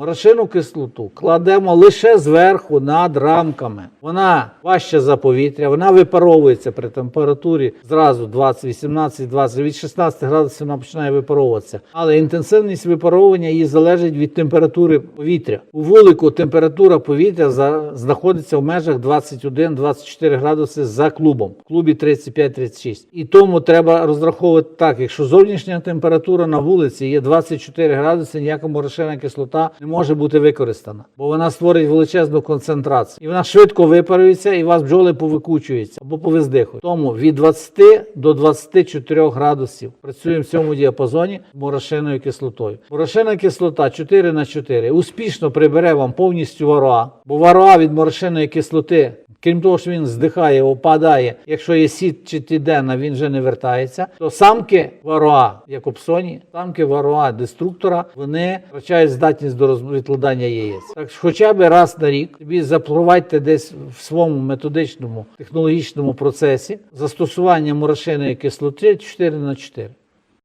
Морошину кислоту кладемо лише зверху над рамками. Вона важча за повітря, вона випаровується при температурі зразу 20, 18, 20, від 16 градусів вона починає випаровуватися. Але інтенсивність випаровування її залежить від температури повітря. У вулику температура повітря знаходиться в межах 21-24 градуси за клубом. В клубі 35-36. І тому треба розраховувати так, якщо зовнішня температура на вулиці є 24 градуси, ніяка морошина кислота не може бути використана, бо вона створить величезну концентрацію. І вона швидко випарується, і у вас бджоли повикучуються або повиздихують. Тому від 20 до 24 градусів працюємо в цьому діапазоні з морошиною кислотою. Морошина кислота 4 на 4 успішно прибере вам повністю вароа, бо вароа від морошиної кислоти Крім того, що він здихає, опадає, якщо є сіт чи тідена, він вже не вертається. То самки вароа, як опсоні, самки вароа деструктора, вони втрачають здатність до роз- відкладання яєць. Так хоча б раз на рік собі запровадьте десь в своєму методичному технологічному процесі застосування морошиної кислоти 4 на 4.